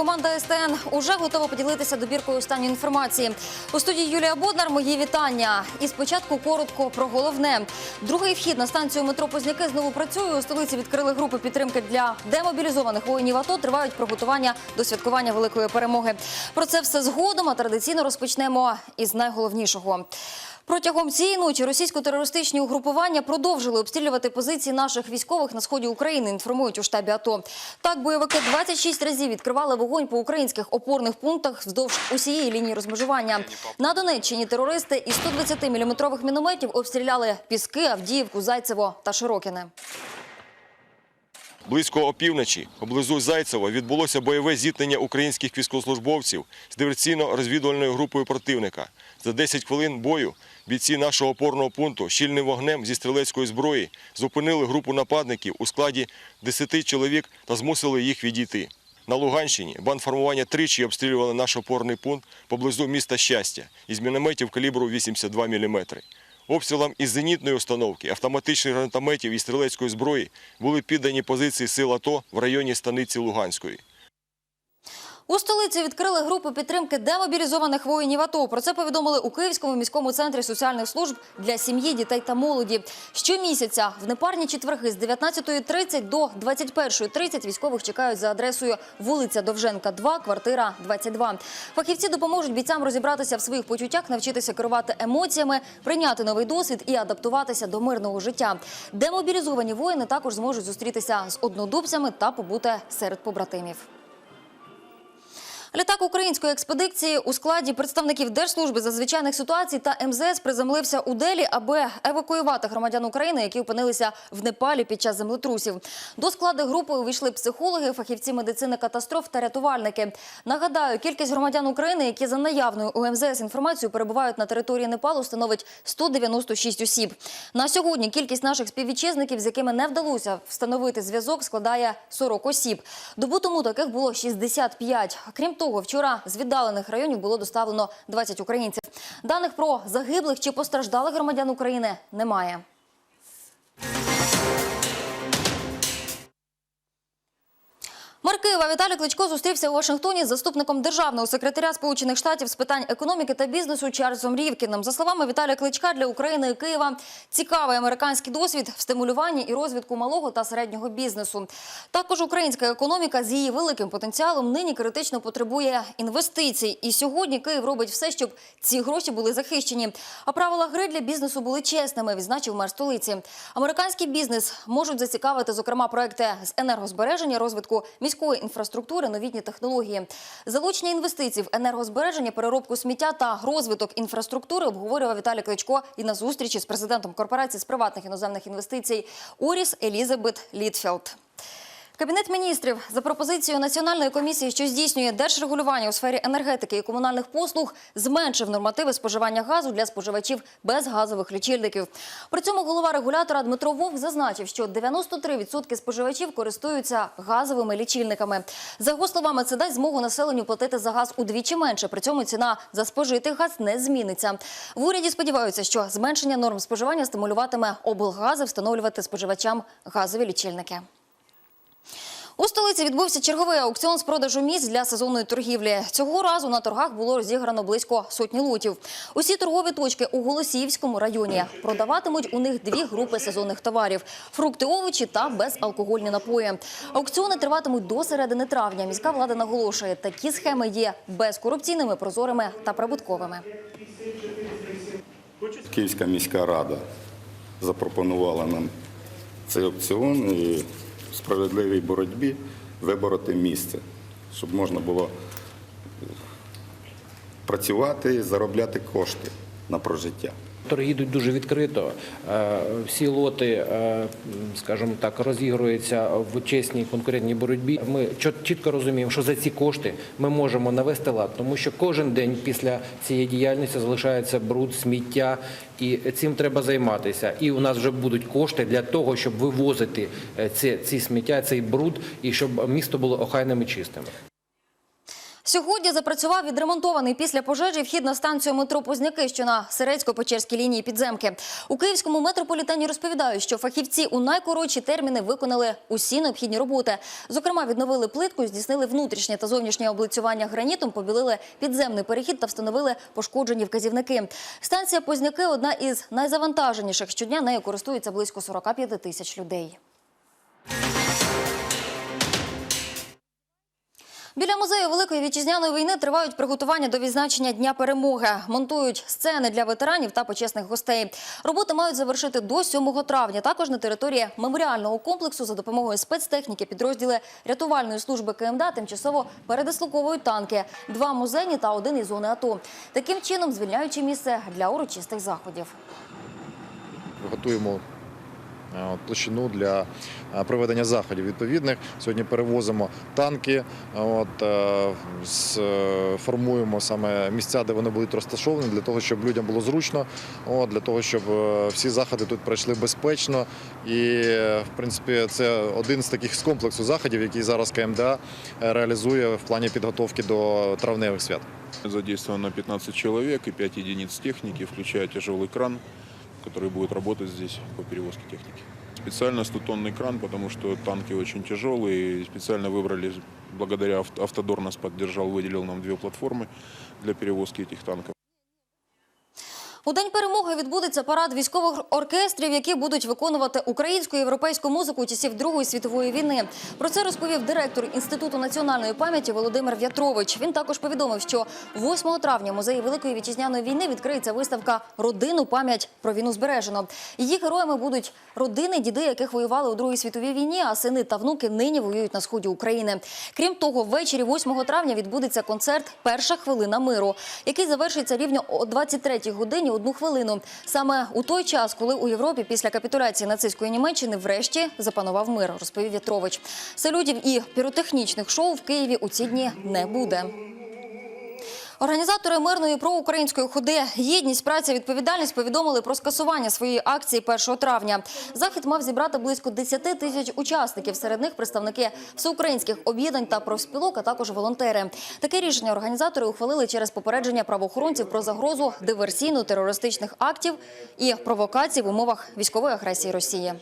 На годиннику 13-ї команда СТН уже готова поділитися добіркою останньої інформації. У студії Юлія Боднар. Мої вітання. І спочатку коротко про головне. Другий вхід на станцію метро Позняки знову працює. У столиці відкрили групи підтримки для демобілізованих воїнів АТО. Тривають приготування до святкування великої перемоги. Про це все згодом. А традиційно розпочнемо із найголовнішого. Протягом цієї ночі російсько-терористичні угрупування продовжили обстрілювати позиції наших військових на сході України. Інформують у штабі АТО. Так, бойовики 26 разів відкривали вогонь по українських опорних пунктах вздовж усієї лінії розмежування. На Донеччині терористи із 120-мм мінометів обстріляли Піски, Авдіївку, Зайцево та Широкіне. Близько опівночі поблизу Зайцева відбулося бойове зіткнення українських військовослужбовців з диверсійно-розвідувальною групою противника. За 10 хвилин бою бійці нашого опорного пункту щільним вогнем зі стрілецької зброї зупинили групу нападників у складі 10 чоловік та змусили їх відійти. На Луганщині бандформування тричі обстрілювали наш опорний пункт поблизу міста Щастя із мінометів калібру 82 мм. Обстрілам із зенітної установки, автоматичних гранатометів і стрілецької зброї були піддані позиції сил АТО в районі станиці Луганської. У столиці відкрили групу підтримки демобілізованих воїнів АТО. Про це повідомили у Київському міському центрі соціальних служб для сім'ї, дітей та молоді. Щомісяця в непарні четверги з 19.30 до 21.30 військових чекають за адресою вулиця Довженка, 2, квартира 22. Фахівці допоможуть бійцям розібратися в своїх почуттях, навчитися керувати емоціями, прийняти новий досвід і адаптуватися до мирного життя. Демобілізовані воїни також зможуть зустрітися з однодубцями та побути серед побратимів. Літак української експедиції у складі представників Держслужби з надзвичайних ситуацій та МЗС приземлився у Делі, аби евакуювати громадян України, які опинилися в Непалі під час землетрусів. До складу групи увійшли психологи, фахівці медицини катастроф та рятувальники. Нагадаю, кількість громадян України, які за наявною у МЗС інформацією перебувають на території Непалу, становить 196 осіб. На сьогодні кількість наших співвітчизників, з якими не вдалося встановити зв'язок, складає 40 осіб. Добу тому таких було 65. Крім того, вчора з віддалених районів було доставлено 20 українців. Даних про загиблих чи постраждалих громадян України немає. Києва Віталій Кличко зустрівся у Вашингтоні з заступником державного секретаря Сполучених Штатів з питань економіки та бізнесу Чарльзом Рівкіном. За словами Віталія Кличка, для України і Києва цікавий американський досвід в стимулюванні і розвитку малого та середнього бізнесу. Також українська економіка з її великим потенціалом нині критично потребує інвестицій. І сьогодні Київ робить все, щоб ці гроші були захищені. А правила гри для бізнесу були чесними, відзначив мер столиці. Американський бізнес можуть зацікавити, зокрема, проекти з енергозбереження, розвитку міської інфраструктури, новітні технології. Залучення інвестицій в енергозбереження, переробку сміття та розвиток інфраструктури обговорював Віталій Кличко і на зустрічі з президентом корпорації з приватних іноземних інвестицій Уріс Елізабет Літфелд. Кабінет міністрів за пропозицією Національної комісії, що здійснює держрегулювання у сфері енергетики і комунальних послуг, зменшив нормативи споживання газу для споживачів без газових лічильників. При цьому голова регулятора Дмитро Вовк зазначив, що 93% споживачів користуються газовими лічильниками. За його словами, це дасть змогу населенню платити за газ удвічі менше. При цьому ціна за спожитий газ не зміниться. В уряді сподіваються, що зменшення норм споживання стимулюватиме облгази встановлювати споживачам газові лічильники. У столиці відбувся черговий аукціон з продажу місць для сезонної торгівлі. Цього разу на торгах було розіграно близько сотні лотів. Усі торгові точки у Голосіївському районі продаватимуть у них дві групи сезонних товарів: фрукти, овочі та безалкогольні напої. Аукціони триватимуть до середини травня. Міська влада наголошує, такі схеми є безкорупційними, прозорими та прибутковими. Київська міська рада запропонувала нам цей опціон і справедливій боротьбі вибороти місце, щоб можна було працювати і заробляти кошти на прожиття. Торги йдуть дуже відкрито. Е, Всі лоти, е, скажімо так, розігруються в чесній конкурентній боротьбі. Ми чітко розуміємо, що за ці кошти ми можемо навести лад, тому що кожен день після цієї діяльності залишається бруд, сміття, і цим треба займатися. І у нас вже будуть кошти для того, щоб вивозити е, ці, ці сміття, цей бруд, і щоб місто було охайним і чистим. Сьогодні запрацював відремонтований після пожежі вхід на станцію метро Позняки, що на Сирецько-Печерській лінії підземки. У київському метрополітені розповідають, що фахівці у найкоротші терміни виконали усі необхідні роботи. Зокрема, відновили плитку, здійснили внутрішнє та зовнішнє облицювання гранітом, побілили підземний перехід та встановили пошкоджені вказівники. Станція Позняки одна із найзавантаженіших. Щодня нею користується близько 45 тисяч людей. Біля музею Великої вітчизняної війни тривають приготування до відзначення Дня перемоги. Монтують сцени для ветеранів та почесних гостей. Роботи мають завершити до 7 травня. Також на території меморіального комплексу за допомогою спецтехніки підрозділи рятувальної служби КМДА тимчасово передислоковують танки, два музейні та один із зони АТО. Таким чином звільняючи місце для урочистих заходів. готуємо от, площину для е, проведення заходів відповідних. Сьогодні перевозимо танки, от, е, е, формуємо саме місця, де вони будуть розташовані, для того, щоб людям було зручно, от, для того, щоб е, всі заходи тут пройшли безпечно. І, е, в принципі, це один з таких з комплексу заходів, який зараз КМДА е, реалізує в плані підготовки до травневих свят. Задействовано 15 человек и 5 единиц техники, включая тяжелый кран, который будет работать здесь по перевозке техники. Специально 100-тонный кран, потому что танки очень тяжелые. И специально выбрали, благодаря авт- Автодор нас поддержал, выделил нам две платформы для перевозки этих танков. У день перемоги відбудеться парад військових оркестрів, які будуть виконувати українську і європейську музику часів Другої світової війни. Про це розповів директор інституту національної пам'яті Володимир В'ятрович. Він також повідомив, що 8 травня музеї Великої вітчизняної війни відкриється виставка Родину пам'ять про війну збережено. Її героями будуть родини, діди, яких воювали у Другій світовій війні, а сини та внуки нині воюють на сході України. Крім того, ввечері 8 травня відбудеться концерт Перша хвилина миру, який завершиться рівно о 23 годині одну хвилину. Саме у той час, коли у Європі після капітуляції нацистської Німеччини врешті запанував мир, розповів В'ятрович. Салютів і піротехнічних шоу в Києві у ці дні не буде. Організатори мирної проукраїнської ходи єдність, праця, відповідальність повідомили про скасування своєї акції 1 травня. Захід мав зібрати близько 10 тисяч учасників. Серед них представники всеукраїнських об'єднань та профспілок, а також волонтери. Таке рішення організатори ухвалили через попередження правоохоронців про загрозу диверсійно-терористичних актів і провокацій в умовах військової агресії Росії.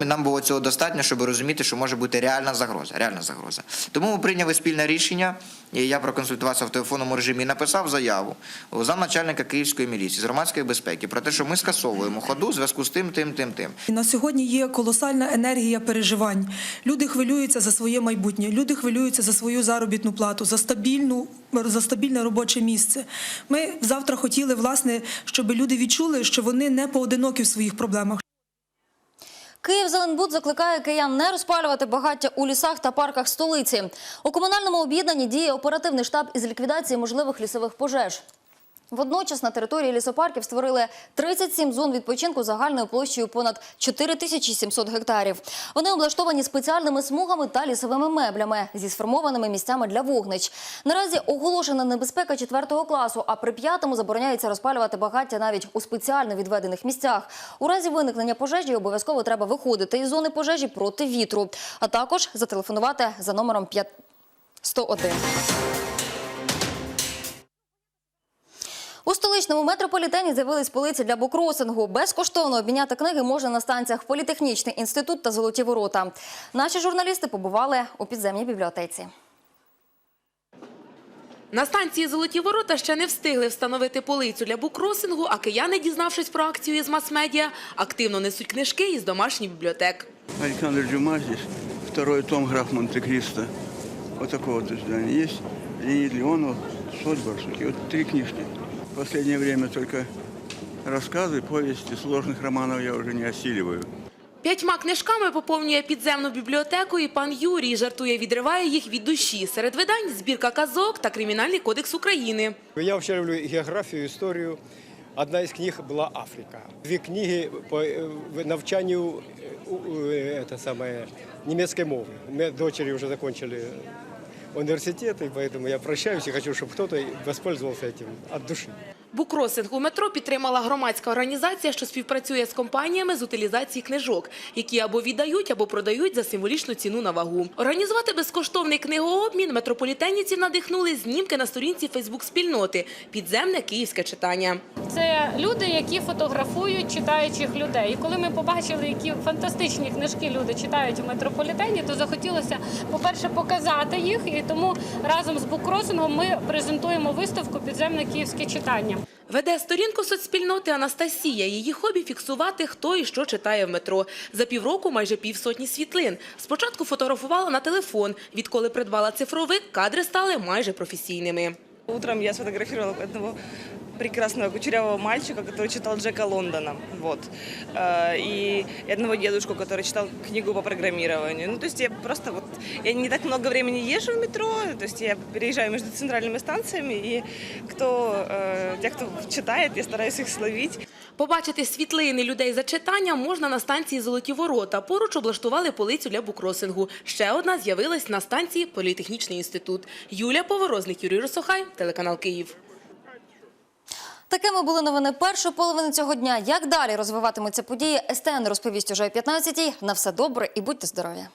Нам було цього достатньо, щоб розуміти, що може бути реальна загроза. Реальна загроза. Тому ми прийняли спільне рішення. І я проконсультувався в телефонному режимі і написав заяву замначальника Київської міліції з громадської безпеки про те, що ми скасовуємо ходу в зв'язку з тим, тим, тим, тим. На сьогодні є колосальна енергія переживань. Люди хвилюються за своє майбутнє, люди хвилюються за свою заробітну плату, за стабільну за стабільне робоче місце. Ми завтра хотіли, власне, щоб люди відчули, що вони не поодинокі в своїх проблемах. Київ Зеленбуд закликає киян не розпалювати багаття у лісах та парках столиці. У комунальному об'єднанні діє оперативний штаб із ліквідації можливих лісових пожеж. Водночас на території лісопарків створили 37 зон відпочинку загальною площею понад 4700 гектарів. Вони облаштовані спеціальними смугами та лісовими меблями зі сформованими місцями для вогнич. Наразі оголошена небезпека 4 класу, а при п'ятому забороняється розпалювати багаття навіть у спеціально відведених місцях. У разі виникнення пожежі обов'язково треба виходити із зони пожежі проти вітру, а також зателефонувати за номером 5 101. Столичному метрополітені з'явились полиці для букросингу. Безкоштовно обміняти книги можна на станціях Політехнічний інститут та Золоті ворота. Наші журналісти побували у підземній бібліотеці. На станції Золоті ворота ще не встигли встановити полицю для букросингу, а кияни, дізнавшись про акцію із мас-медіа, активно несуть книжки із домашніх бібліотек. Александр Дюма здесь, второй том «Граф Монте-Кристо». Вот такое вот издание есть. Леонид Леонов, «Соль барсуки». Вот три книжки В последнее время только рассказы, повести, сложных романов я уже не осиливаю. П'ятьма книжками поповнює підземну бібліотеку і пан Юрій жартує, відриває їх від душі. Серед видань збірка казок та Кримінальний кодекс України. Я вообще люблю географію, історію. Одна із книг була Африка. Дві книги по е, навчанню е, у- е, это самое, німецької мови. Ми дочери вже закончили університет, и поэтому я прощаюсь и хочу, чтобы кто-то воспользовался этим от души. Букросинг у метро підтримала громадська організація, що співпрацює з компаніями з утилізації книжок, які або віддають, або продають за символічну ціну на вагу. Організувати безкоштовний книгообмін метрополітенівців надихнули знімки на сторінці Фейсбук-спільноти «Підземне київське читання». Це люди, які фотографують читаючих людей. І коли ми побачили, які фантастичні книжки люди читають у метрополітені, то захотілося, по-перше, показати їх. І тому разом з буккросингом ми презентуємо виставку Підземне київське читання. Веде сторінку соцспільноти Анастасія. Її хобі – фіксувати, хто і що читає в метро. За півроку майже півсотні світлин. Спочатку фотографувала на телефон. Відколи придбала цифровик, кадри стали майже професійними. Утром я сфотографировала одного прекрасного кучерявого мальчика, который читал Джека Лондона. Вот. Э, И и одного дедушку, который читал книгу по программированию. Ну, то есть я просто вот... Я не так много времени езжу в метро, то есть я переезжаю между центральными станциями, и кто, э, те, кто читает, я стараюсь их словить. Побачити світлини людей за читанням можна на станції Золоті Ворота. Поруч облаштували полицю для букросингу. Ще одна з'явилась на станції Політехнічний інститут. Юлія Поворозник, Юрій Росохай, телеканал Київ. Такими були новини першої половини цього дня. Як далі розвиватимуться події, СТН розповість уже о 15-й. На все добре і будьте здорові.